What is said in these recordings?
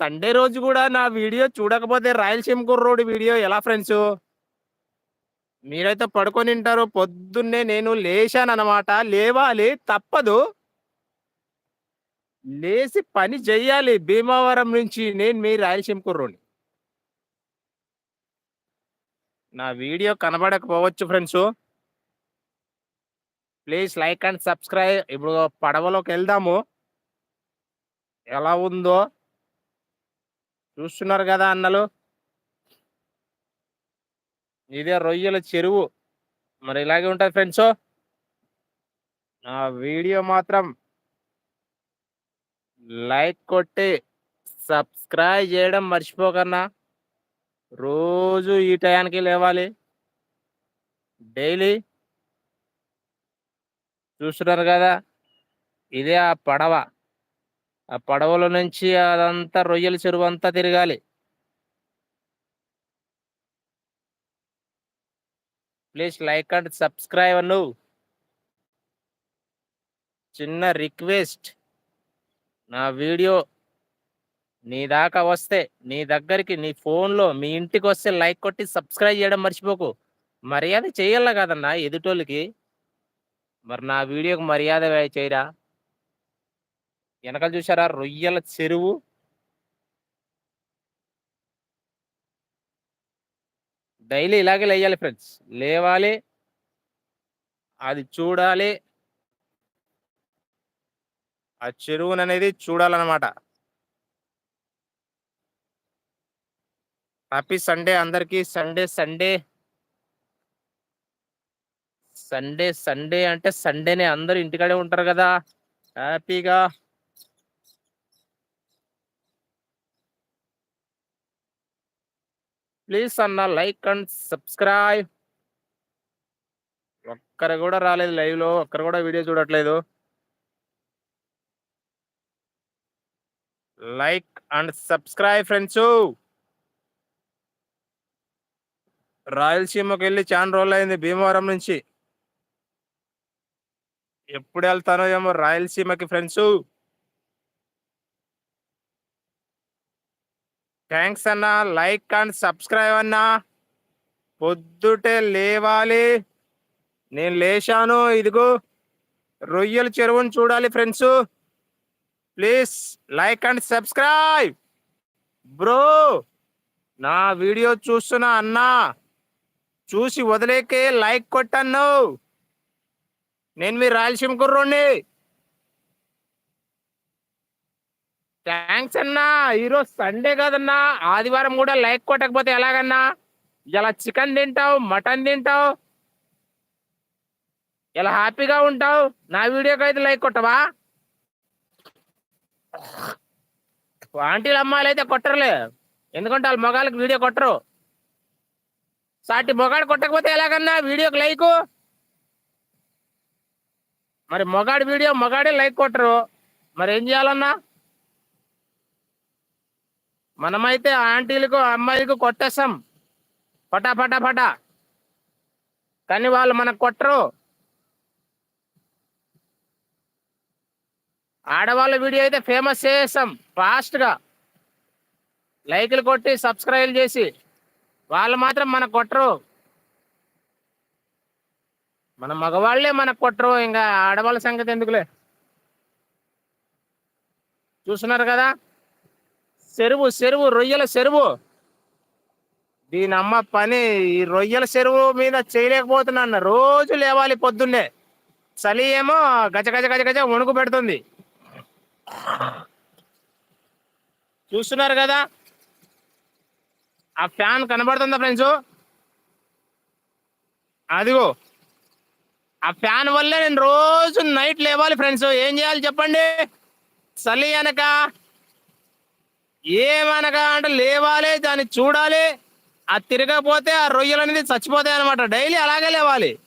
Sunday రోజు కూడా నా వీడియో చూడకపోతే రాయలసీమ కుర్రోడి వీడియో ఎలా ఫ్రెండ్స్? మీరైతే పడుకొని ఉంటారు పొద్దున్నే నేను లేచానన్నమాట. లేవాలి తప్పదు. లేచి పని చెయ్యాలి భీమవరం నుంచి నేను మీ రాయలసీమ కుర్రోని నా video కనబడకపోవచ్చు friends. Please like and subscribe. ఇప్పుడు పడవలోకి వెళ్దాము. ఎలా ఉందో చూస్తున్నారు కదా అన్నలు? ఇదే రొయ్యల చెరువు. మరి ఇలాగే ఉంటుంది ఫ్రెండ్స్. నా వీడియో మాత్రం లైక్ కొట్టి సబ్స్క్రైబ్ చేయడం మర్చిపోకన్నా. రోజు ఈ టయానికి లేవాలి. డైలీ చూస్తున్నారు కదా? ఇదే ఆ పడవ. ఆ పడవలో నుంచి అదంతా రొయ్యల చెరువు అంతా తిరగాలి. ప్లీజ్ లైక్ అండ్ సబ్స్క్రైబ్ అను. చిన్న రిక్వెస్ట్ నా వీడియో నీ దాకా వస్తే నీ దగ్గరికి నీ ఫోన్లో మీ ఇంటికి వస్తే లైక్ కొట్టి సబ్స్క్రైబ్ చేయడం మర్చిపోకు. మర్యాద చేయాల కదన్నా ఎదుటోళ్ళకి? మరి నా వీడియోకి మర్యాద చేయరా. వెనకాల చూసారా రొయ్యల చెరువు. డైలీ ఇలాగే లేయాలి ఫ్రెండ్స్. లేవాలి. అది చూడాలి. ఆ చెరువుని అనేది చూడాలన్నమాట. హ్యాపీ సండే అందరికీ. Sunday Sunday. సండే సండే అంటే సండేనే అందరూ ఇంటికాడే ఉంటారు కదా. హ్యాపీగా. ప్లీజ్ అన్న లైక్ అండ్ సబ్స్క్రైబ్. ఒక్కరు కూడా రాలేదు లైవ్లో ఒక్కరు కూడా వీడియో చూడట్లేదు. Like and subscribe friends. రాయలసీమకి వెళ్ళి చాలా రోజులు అయింది భీమవరం నుంచి. ఎప్పుడు వెళ్తానో ఏమో రాయలసీమకి ఫ్రెండ్స్. థ్యాంక్స్ అన్న. లైక్ అండ్ సబ్స్క్రైబ్ అన్నా. పొద్దుటే లేవాలి. నేను లేచాను. ఇదిగో రొయ్యల చెరువును చూడాలి friends please like and subscribe bro నా వీడియో చూస్తున్నా అన్నా. చూసి వదిలేకే లైక్ కొట్టన్ను నేను మీ రాయలసీమ కుర్రోండి థ్యాంక్స్ అన్నా. ఈరోజు సండే కదన్నా. ఆదివారం కూడా లైక్ కొట్టకపోతే ఎలాగన్నా? ఇలా చికెన్ తింటావు మటన్ తింటావు. ఇలా హ్యాపీగా ఉంటావు. నా వీడియోకి అయితే లైక్ కొట్టవా? ఆంటీలు అమ్మాయిలు అయితే కొట్టరులే. ఎందుకంటే వాళ్ళ మొగాళ్ళకి వీడియో కొట్టరు. సాటి మొగాడు కొట్టకపోతే ఎలాగన్నా వీడియోకి లైక్? మరి మొగాడి వీడియో మొగాడే లైక్ కొట్టరు. మరి ఏం చేయాలన్నా? మనమైతే ఆంటీలకు అమ్మాయిలకు కొట్టేస్తాం పటా పటా పటా. కానీ వాళ్ళు మనకు కొట్టరు. ఆడవాళ్ళ వీడియో అయితే ఫేమస్ చేసేస్తాం ఫాస్ట్గా. లైక్లు కొట్టి సబ్స్క్రైబ్ చేసి. వాళ్ళు మాత్రం మనకు కొట్టరు. మన మగవాళ్ళే మనకు కొట్టరు ఇంకా ఆడవాళ్ళ సంగతి ఎందుకులే? చూస్తున్నారు కదా? చెరువు చెరువు రొయ్యల చెరువు. దీని అమ్మ పని ఈ రొయ్యల చెరువు మీద చేయలేకపోతున్నా రోజు లేవాలి పొద్దున్నే. చలి ఏమో గజ గజ గజ గజ వణుకు పెడుతుంది. చూస్తున్నారు కదా? ఆ ఫ్యాన్ కనబడుతుందా ఫ్రెండ్స్? అదిగో. ఆ ఫ్యాన్ వల్లే నేను రోజు నైట్ లేవాలి ఫ్రెండ్స్. ఏం చేయాలి చెప్పండి? చలి అనక ఏమనగా అంటే లేవాలి దాన్ని చూడాలి అది తిరగకపోతే ఆ రొయ్యలు అనేది చచ్చిపోతాయి అనమాట డైలీ అలాగే లేవాలి.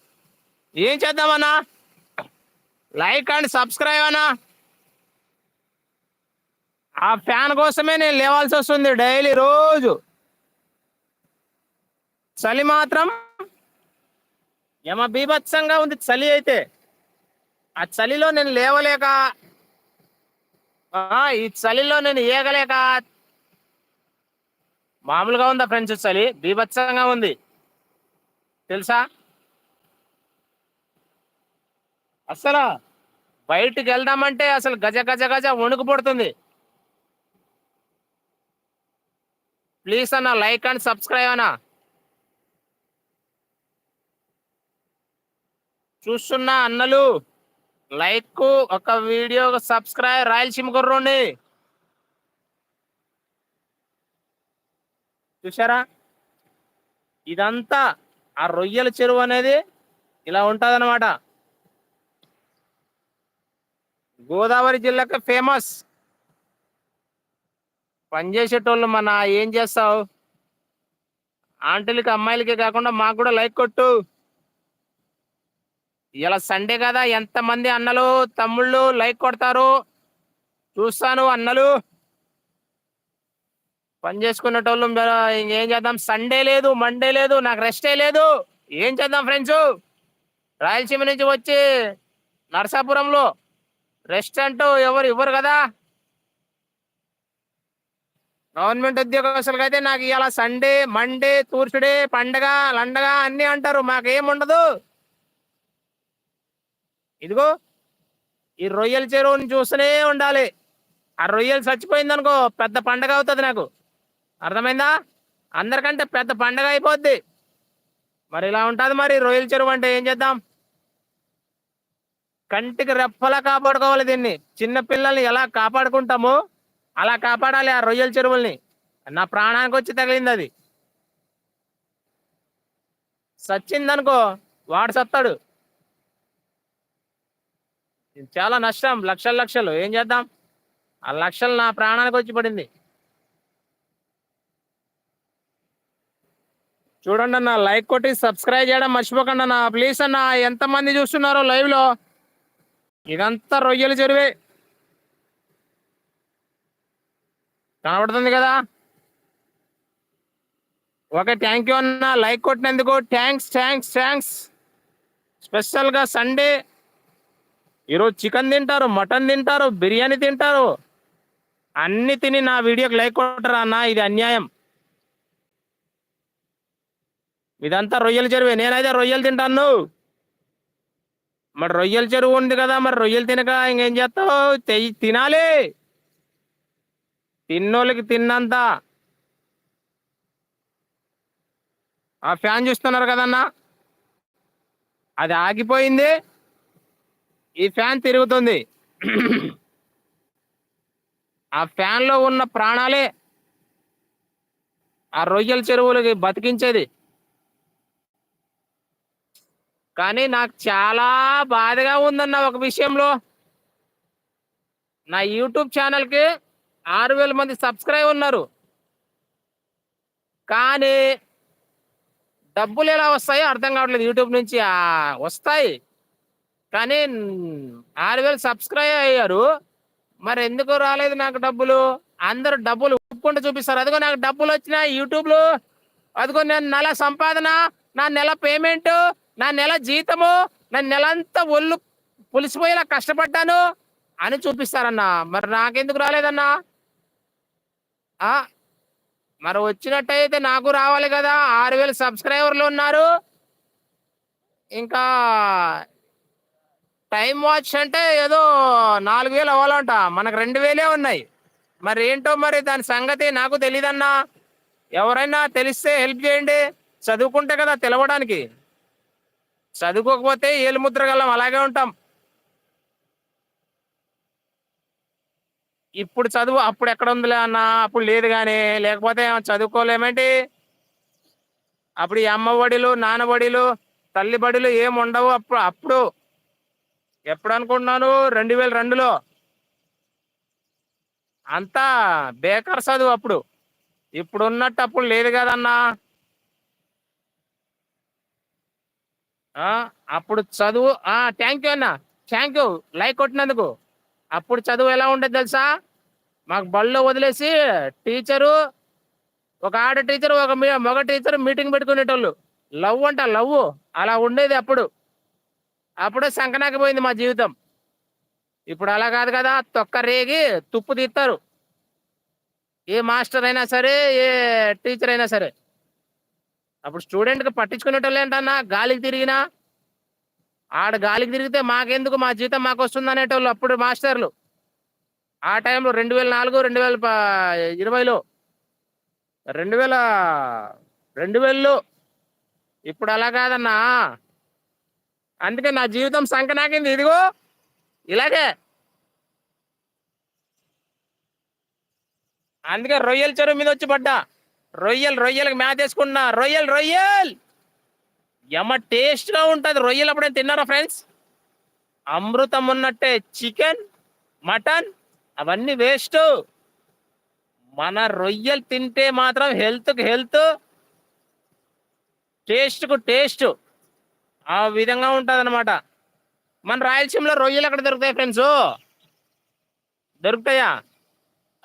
ఏం చేద్దామన్నా లైక్ అండ్ సబ్స్క్రైబ్ అన్నా. ఆ ఫ్యాన్ కోసమే నేను లేవాల్సి వస్తుంది డైలీ రోజు. చలి మాత్రం యమ బీభత్సంగా ఉంది చలి అయితే. ఆ చలిలో నేను లేవలేక ఈ చలిలో నేను ఏగలేక. మామూలుగా ఉందా ఫ్రెండ్స్ చలి? బీభత్సంగా ఉంది. తెలుసా? అసలు బయటికి వెళ్దామంటే అసలు గజ గజ గజ వణుకు పడుతుంది. ప్లీజ్ అన్న లైక్ అండ్ సబ్స్క్రైబ్ అన్న. చూస్తున్నా అన్నలు. లైక్ ఒక వీడియో సబ్స్క్రైబ్ రాయలసీమ కుర్రోండి చూసారా ఇదంతా ఆ రొయ్యల చెరువు అనేది ఇలా ఉంటదన్నమాట. గోదావరి జిల్లాకి ఫేమస్. పనిచేసేటోళ్ళు మన ఏం చేస్తావు? ఆంటీలకి అమ్మాయిలకి కాకుండా మాకు కూడా లైక్ కొట్టు. ఇలా సండే కదా ఎంతమంది అన్నలు తమ్ముళ్ళు లైక్ కొడతారు? చూస్తాను అన్నలు. పని చేసుకునేటోళ్ళు ఏం ఇంకేం చేద్దాం? సండే లేదు మండే లేదు నాకు రెస్టే లేదు. ఏం చేద్దాం ఫ్రెండ్స్? రాయలసీమ నుంచి వచ్చి నరసాపురంలో రెస్ట్ అంటూ ఎవరు ఇవ్వరు కదా? గవర్నమెంట్ ఉద్యోగస్తులకి అయితే నాకు ఇలా సండే మండే తూర్చుడే పండగ లండగ అన్ని అంటారు. మాకేం ఉండదు. ఇదిగో ఈ రొయ్యల చెరువుని చూస్తూనే ఉండాలి. ఆ రొయ్యలు చచ్చిపోయింది అనుకో పెద్ద పండగ అవుతుంది నాకు. అర్థమైందా? అందరికంటే పెద్ద పండగ అయిపోద్ది. మరి ఇలా ఉంటుంది మరి రొయ్యల చెరువు అంటే ఏం చేద్దాం? కంటికి రెప్పలా కాపాడుకోవాలి దీన్ని. చిన్న పిల్లల్ని ఎలా కాపాడుకుంటామో అలా కాపాడాలి ఆ రొయ్యల చెరువుల్ని. నా ప్రాణానికి వచ్చి తగిలింది అది సచ్చిందనుకో వాడు సత్తాడు. చాలా నష్టం లక్షల లక్షలు. ఏం చేద్దాం? ఆ లక్షలు నా ప్రాణానికి వచ్చి పడింది. చూడండి అన్న లైక్ కొట్టి సబ్స్క్రైబ్ చేయడం మర్చిపోకండి అన్న. ప్లీజ్ అన్న ఎంతమంది చూస్తున్నారో లైవ్లో ఇదంతా రొయ్యలు చెరువే. కనబడుతుంది కదా? ఓకే థ్యాంక్ యూ అన్న. లైక్ కొట్టినందుకు థ్యాంక్స్ థ్యాంక్స్ థ్యాంక్స్. స్పెషల్గా సండే ఈరోజు చికెన్ తింటారు మటన్ తింటారు బిర్యానీ తింటారు. అన్ని తిని నా వీడియోకి లైక్ కొట్టరా అన్న? ఇది అన్యాయం. ఇదంతా రొయ్యల చెరువే. నేనైతే రొయ్యలు తింటాను. మరి రొయ్యల చెరువు ఉంది కదా మరి రొయ్యలు తినక ఇంకేం చేస్తావు? తినాలి. తిన్నోళ్ళకి తిన్నంత. ఆ ఫ్యాన్ చూస్తున్నారు కదన్నా? అది ఆగిపోయింది. ఈ ఫ్యాన్ తిరుగుతుంది. ఆ ఫ్యాన్లో ఉన్న ప్రాణాలే ఆ రొయ్యల చెరువులకి బతికించేది. కానీ నాకు చాలా బాధగా ఉందన్న ఒక విషయంలో నా యూట్యూబ్ ఛానల్కి ఆరు వేల మంది సబ్స్క్రైబ్ ఉన్నారు. కానీ డబ్బులు ఎలా వస్తాయో అర్థం కావట్లేదు. యూట్యూబ్ నుంచి వస్తాయి. కానీ ఆరు వేలు సబ్స్క్రైబ్ అయ్యారు. మరి ఎందుకు రాలేదు నాకు డబ్బులు? అందరూ డబ్బులు ఒప్పుకుంటూ చూపిస్తారు. అదిగో నాకు డబ్బులు వచ్చినా యూట్యూబ్లో. అదిగో నేను నెల సంపాదన నా నెల పేమెంట్ నా నెల జీతము నా నెలంతా ఒళ్ళు పులిసిపోయేలా కష్టపడ్డాను అని చూపిస్తారన్నా. మరి నాకెందుకు రాలేదన్నా? ఆ మరి వచ్చినట్టయితే నాకు రావాలి కదా. ఆరు వేల సబ్స్క్రైబర్లు ఉన్నారు. ఇంకా టైం వాచ్ అంటే ఏదో నాలుగు వేలు అవ్వాలంట. మనకు రెండు వేలే ఉన్నాయి. మరి ఏంటో మరి దాని సంగతి నాకు తెలియదన్నా ఎవరైనా తెలిస్తే హెల్ప్ చేయండి. చదువుకుంటే కదా తెలవడానికి. చదువుకోకపోతే ఏలు ముద్రగలం అలాగే ఉంటాం. ఇప్పుడు చదువు అప్పుడు ఎక్కడ ఉందిలే అన్న? అప్పుడు లేదు కానీ లేకపోతే చదువుకోలేమేంటి? అప్పుడు ఈ అమ్మ ఒడిలు నాన్న ఒడిలు తల్లి బడిలు ఏమి ఉండవు అప్పుడు అప్పుడు. ఎప్పుడు అనుకుంటున్నాను రెండు వేల రెండులో. అంతా బేకర్ చదువు అప్పుడు. ఇప్పుడు ఉన్నట్టు అప్పుడు లేదు కదన్నా. అప్పుడు చదువు థ్యాంక్ యూ అన్న. థ్యాంక్ యూ లైక్ కొట్టినందుకు. అప్పుడు చదువు ఎలా ఉండేది తెలుసా? మాకు బళ్ళో వదిలేసి టీచరు ఒక ఆడ టీచర్ ఒక మగ టీచర్ మీటింగ్ పెట్టుకునేటోళ్ళు. లవ్ అంట లవ్ అలా ఉండేది అప్పుడు. అప్పుడు సంకనాకి పోయింది మా జీవితం. ఇప్పుడు అలా కాదు కదా తొక్క రేగి తుప్పు తీస్తారు. ఏ మాస్టర్ అయినా సరే ఏ టీచర్ అయినా సరే. అప్పుడు స్టూడెంట్కి పట్టించుకునేటోళ్ళు ఏంటన్నా గాలికి తిరిగినా? ఆడ గాలికి తిరిగితే మాకెందుకు మా జీతం మాకు వస్తుంది అనేటోళ్ళు అప్పుడు మాస్టర్లు. ఆ టైంలో రెండు వేల నాలుగు రెండు వేల ఇరవైలో రెండు వేల రెండు వేలలో. ఇప్పుడు అలా కాదన్నా. అందుకే నా జీవితం సంకనాకింది. ఇదిగో ఇలాగే. అందుకే రొయ్యల చెరువు మీద వచ్చి పడ్డా. రొయ్యలు రొయ్యలకు మ్యాచ్ వేసుకున్నా రొయ్యలు రొయ్యల్! ఎమ టేస్ట్గా ఉంటుంది. రొయ్యలు అప్పుడే తిన్నారా ఫ్రెండ్స్? అమృతం ఉన్నట్టే చికెన్ మటన్ అవన్నీ వేస్ట్. మన రొయ్యలు తింటే మాత్రం హెల్త్కి హెల్త్ టేస్ట్కు టేస్ట్. ఆ విధంగా ఉంటుంది అనమాట మన రాయలసీమలో రొయ్యలు ఎక్కడ దొరుకుతాయి ఫ్రెండ్స్? దొరుకుతాయా?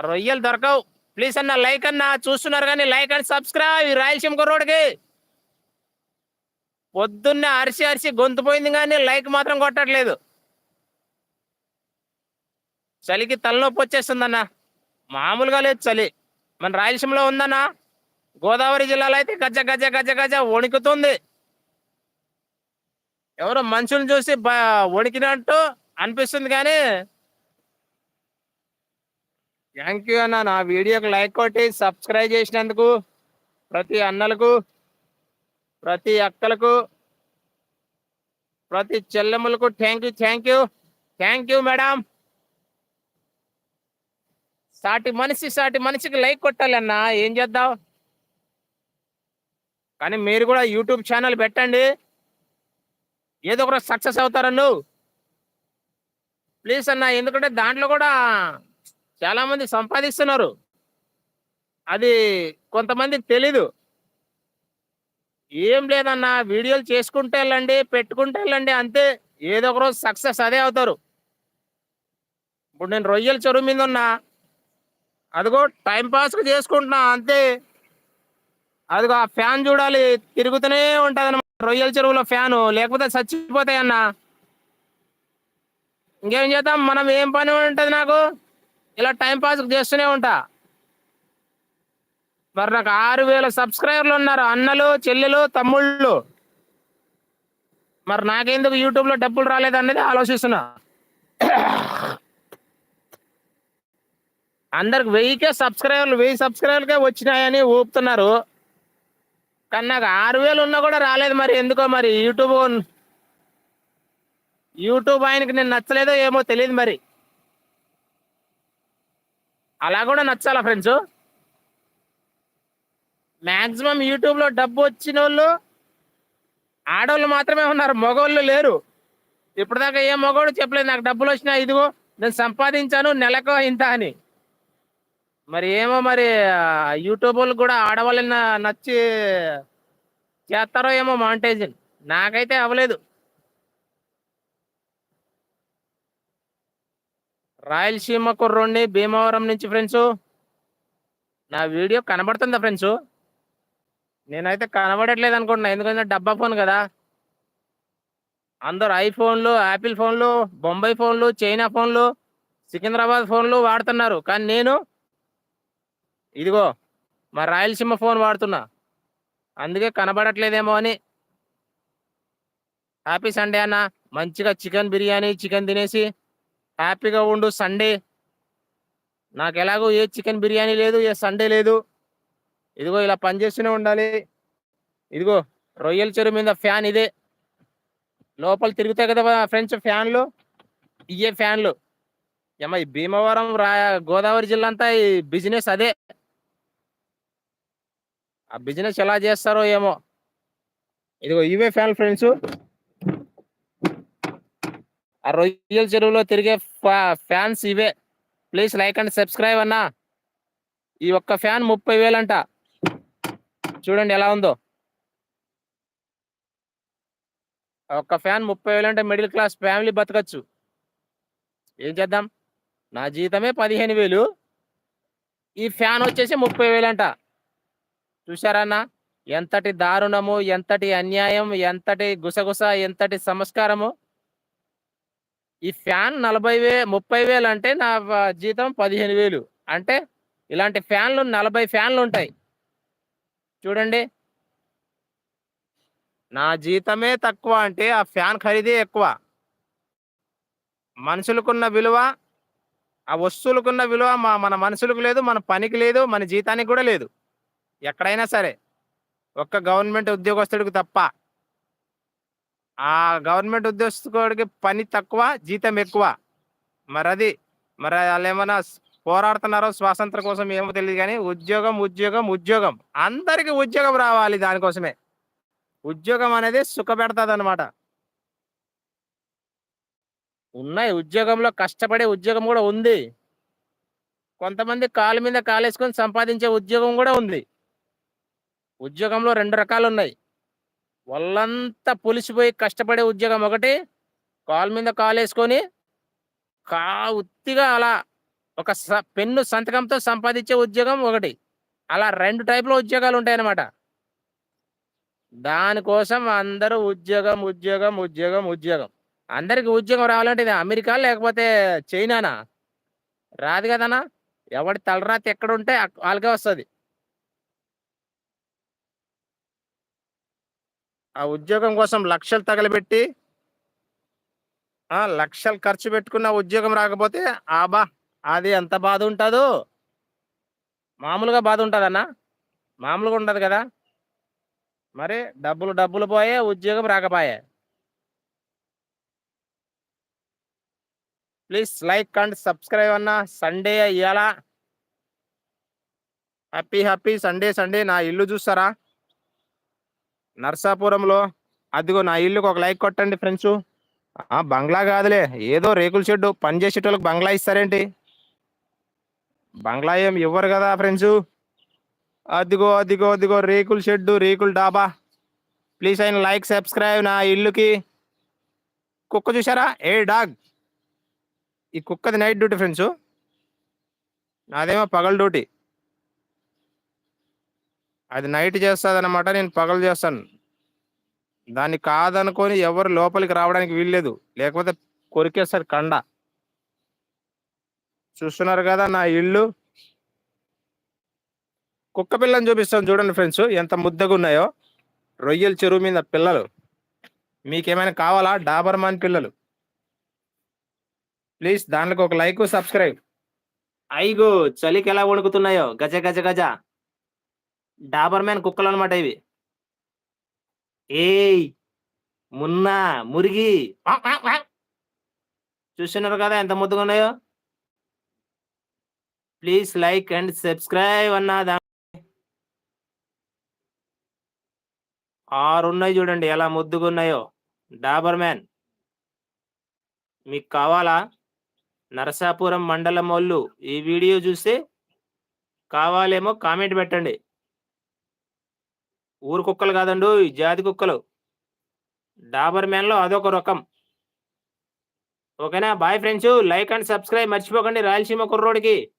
రొయ్యలు దొరకవు. ప్లీజ్ అన్న లైక్ అన్న చూస్తున్నారు కానీ లైక్ అండ్ సబ్స్క్రైబ్ రాయలసీమ కుర్రోడికి పొద్దున్నే అరిసి అరిసి గొంతు పోయింది కానీ లైక్ మాత్రం కొట్టట్లేదు. చలికి తలనొప్పి వచ్చేస్తుందన్న. మామూలుగా లేదు చలి. మన రాయలసీమలో ఉందన్న. గోదావరి జిల్లాలో అయితే గజ్జ గజ్జ గజ్జ గజ్జ వణుకుతుంది. ఎవరో మనుషులను చూసి వణికినట్టు అనిపిస్తుంది కానీ థ్యాంక్ యూ అన్న నా వీడియోకి లైక్ కొట్టి సబ్స్క్రైబ్ చేసినందుకు ప్రతి అన్నలకు ప్రతి అక్కలకు ప్రతి చెల్లెమ్మలకు thank you thank you thank you madam. సాటి మనిషి సాటి మనిషికి లైక్ కొట్టాలి అన్న ఏం చేద్దాం? కానీ మీరు కూడా యూట్యూబ్ ఛానల్ పెట్టండి. ఏదో ఒక సక్సెస్ అవుతారన్ను ప్లీజ్ అన్న ఎందుకంటే దాంట్లో కూడా చాలా మంది సంపాదిస్తున్నారు. అది కొంతమందికి తెలీదు. ఏం లేదన్న వీడియోలు చేసుకుంటే వెళ్ళండి పెట్టుకుంటే వెళ్ళండి అంతే. ఏదో ఒక రోజు సక్సెస్ అదే అవుతారు. ఇప్పుడు నేను రొయ్యల చెరువు మీద ఉన్నా అదిగో టైం పాస్ చేసుకుంటున్నా అంతే. అదిగో ఆ ఫ్యాన్ చూడాలి తిరుగుతూనే ఉంటుంది రొయ్యల చెరువులో ఫ్యాను లేకపోతే చచ్చిపోతాయి అన్న ఇంకేం చేద్దాం? మనం ఏం పని ఉంటుంది నాకు? ఇలా టైం పాస్ చేస్తూనే ఉంటా. మరి నాకు ఆరు వేల సబ్స్క్రైబర్లు ఉన్నారు. అన్నలు చెల్లెలు తమ్ముళ్ళు. మరి నాకెందుకు యూట్యూబ్లో డబ్బులు రాలేదు అనేది ఆలోచిస్తున్నా. అందరికి వెయ్యికే సబ్స్క్రైబర్లు వెయ్యి సబ్స్క్రైబర్లకే వచ్చినాయని ఊపుతున్నారు. కానీ నాకు ఆరు వేలు ఉన్నా కూడా రాలేదు మరి. ఎందుకో మరి యూట్యూబ్ యూట్యూబ్ ఆయనకి నేను నచ్చలేదో ఏమో తెలియదు మరి. అలా కూడా నచ్చాలా ఫ్రెండ్స్? మ్యాక్సిమం యూట్యూబ్లో డబ్బు వచ్చిన వాళ్ళు ఆడవాళ్ళు మాత్రమే ఉన్నారు మగవాళ్ళు లేరు. ఇప్పటిదాకా ఏ మగవాడు చెప్పలేదు నాకు డబ్బులు వచ్చినా ఇదిగో నేను సంపాదించాను నెలకు ఇంత అని. మరి ఏమో మరి ఆ, యూట్యూబ్ వాళ్ళు కూడా ఆడవాళ్ళని నచ్చి చేస్తారో ఏమో మాంటేజన్ నాకైతే అవ్వలేదు. రాయలసీమ కుర్రోడిని భీమవరం నుంచి ఫ్రెండ్స్ నా వీడియో కనబడుతుందా ఫ్రెండ్స్ నేనైతే కనబడట్లేదు అనుకుంటున్నా ఎందుకంటే డబ్బా ఫోన్ కదా. అందరు ఐఫోన్లు యాపిల్ ఫోన్లు బొంబాయి ఫోన్లు చైనా ఫోన్లు సికింద్రాబాద్ ఫోన్లు వాడుతున్నారు. కానీ నేను ఇదిగో మా రాయలసీమ ఫోన్ వాడుతున్నా. అందుకే కనబడట్లేదేమో అని. హ్యాపీ సండే అన్న. మంచిగా చికెన్ బిర్యానీ చికెన్ తినేసి హ్యాపీగా ఉండు సండే. నాకు ఎలాగో ఏ చికెన్ బిర్యానీ లేదు ఏ సండే లేదు. ఇదిగో ఇలా పనిచేస్తూనే ఉండాలి. ఇదిగో రొయ్యల చెరువు మీద ఫ్యాన్ ఇదే. లోపల తిరుగుతాయి కదా ఫ్రెండ్స్ ఫ్యాన్లు? ఇయే ఫ్యాన్లు. ఏమో ఈ భీమవరం రా గోదావరి జిల్లా అంతా ఈ బిజినెస్ అదే. ఆ బిజినెస్ ఎలా చేస్తారో ఏమో. ఇదిగో ఇవే ఫ్యాన్ ఫ్రెండ్స్. ఆ రొయ్యల చెరువులో తిరిగే ఫ్యాన్స్ ఇవే. ప్లీజ్ లైక్ అండ్ సబ్స్క్రైబ్ అన్నా. ఈ ఒక్క ఫ్యాన్ ముప్పై వేలంట. చూడండి ఎలా ఉందో. ఒక్క ఫ్యాన్ ముప్పై వేలు అంటే మిడిల్ క్లాస్ ఫ్యామిలీ బతకచ్చు. ఏం చేద్దాం? నా జీతమే పదిహేను వేలు. ఈ ఫ్యాన్ వచ్చేసి ముప్పై వేలంట. చూసారన్నా ఎంతటి దారుణము ఎంతటి అన్యాయం ఎంతటి గుసగుస ఎంతటి సంస్కారము? ఈ ఫ్యాన్ నలభై వే ముప్పై వేలు అంటే నా జీతం పదిహేను వేలు. అంటే ఇలాంటి ఫ్యాన్లు నలభై ఫ్యాన్లు ఉంటాయి. చూడండి. నా జీతమే తక్కువ అంటే ఆ ఫ్యాన్ ఖరీదే ఎక్కువ. మనుషులకున్న విలువ ఆ వస్తువులకున్న విలువ మా మన మనుషులకు లేదు మన పనికి లేదు మన జీతానికి కూడా లేదు. ఎక్కడైనా సరే ఒక్క గవర్నమెంట్ ఉద్యోగస్తుడికి తప్ప ఆ గవర్నమెంట్ ఉద్యోగస్తుడికి పని తక్కువ జీతం ఎక్కువ. మరి అది మరి వాళ్ళు ఏమైనా పోరాడుతున్నారో స్వాతంత్ర కోసం ఏమో తెలియదు కానీ ఉద్యోగం ఉద్యోగం ఉద్యోగం. అందరికి ఉద్యోగం రావాలి దానికోసమే ఉద్యోగం అనేది సుఖపెడతాది అనమాట ఉన్నాయి ఉద్యోగంలో కష్టపడే ఉద్యోగం కూడా ఉంది. కొంతమంది కాలు మీద కాలేసుకొని సంపాదించే ఉద్యోగం కూడా ఉంది. ఉద్యోగంలో రెండు రకాలు ఉన్నాయి వాళ్ళంతా పొలిసిపోయి కష్టపడే ఉద్యోగం ఒకటి కాల్ మీద కాలేసుకొని కా ఉత్తిగా అలా ఒక స- పెన్ను సంతకంతో సంపాదించే ఉద్యోగం ఒకటి. అలా రెండు టైపుల ఉద్యోగాలు ఉంటాయన్నమాట దానికోసం అందరూ ఉద్యోగం ఉద్యోగం ఉద్యోగం ఉద్యోగం. అందరికి ఉద్యోగం రావాలంటే ఇది అమెరికా లేకపోతే చైనానా? రాదు కదనా ఎవడి తలరాతి ఎక్కడ ఉంటే వాళ్ళకే వస్తుంది. ఆ ఉద్యోగం కోసం లక్షలు తగలబెట్టి లక్షలు ఖర్చు పెట్టుకున్న ఉద్యోగం రాకపోతే ఆబా అది ఎంత బాధ ఉంటుందో. మామూలుగా బాధ ఉంటుందన్నా? మామూలుగా ఉండదు కదా. మరి డబ్బులు డబ్బులు పోయే ఉద్యోగం రాకపోయే. ప్లీజ్ లైక్ అండ్ సబ్స్క్రైబ్ అన్న. సండే ఇవాళ హ్యాపీ హ్యాపీ సండే సండే. నా ఇల్లు చూస్తారా? నర్సాపురంలో. అదిగో నా ఇల్లుకి ఒక లైక్ కొట్టండి ఫ్రెండ్స్. ఆ బంగ్లా కాదులే ఏదో రేకుల షెడ్డు పని చేసేటోళ్ళకి బంగ్లా ఇస్తారేంటి? బంగ్లా ఏం ఇవ్వరు కదా ఫ్రెండ్స్. అదిగో అదిగో అదిగో రేకుల షెడ్డు రేకుల డాబా. ప్లీజ్ అయిన లైక్ సబ్స్క్రైబ్ నా ఇల్లుకి. కుక్క చూసారా ఏ డాగ్. ఈ కుక్కది నైట్ డ్యూటీ ఫ్రెండ్స్. నాదేమో పగల డ్యూటీ. అది నైట్ చేస్తుంది అనమాట నేను పగలు చేస్తాను. దాన్ని కాదనుకొని ఎవరు లోపలికి రావడానికి వీల్లేదు. లేకపోతే కొరికేస్తారు కండ. చూస్తున్నారు కదా నా ఇల్లు. కుక్క పిల్లని చూపిస్తాను చూడండి ఫ్రెండ్స్ ఎంత ముద్దగా ఉన్నాయో. రొయ్యల చెరువు మీద పిల్లలు. మీకేమైనా కావాలా? డాబర్మాన్ పిల్లలు. ప్లీజ్ దాంట్లోకి ఒక లైక్ సబ్స్క్రైబ్. ఐగో చలికి ఎలా వణుకుతున్నాయో? గజ గజ గజ. డాబర్ మ్యాన్ కుక్కలు అనమాట ఇవి. ఏయ్ మున్నా మురిగి. చూస్తున్నారు కదా ఎంత ముద్దుగా ఉన్నాయో? ప్లీజ్ లైక్ అండ్ సబ్స్క్రైబ్ అన్న ఆరు ఉన్నాయి చూడండి ఎలా ముద్దుగా ఉన్నాయో. డాబర్ మ్యాన్ మీకు కావాలా? నరసాపురం మండలం వాళ్ళు ఈ వీడియో చూస్తే కావాలేమో కామెంట్ పెట్టండి. ఊరు కుక్కలు కాదండు జాతి కుక్కలు. డాబర్ మ్యాన్లో అదొక రకం. ఓకేనా? Boy friends like and subscribe మర్చిపోకండి రాయలసీమ కుర్రోడికి.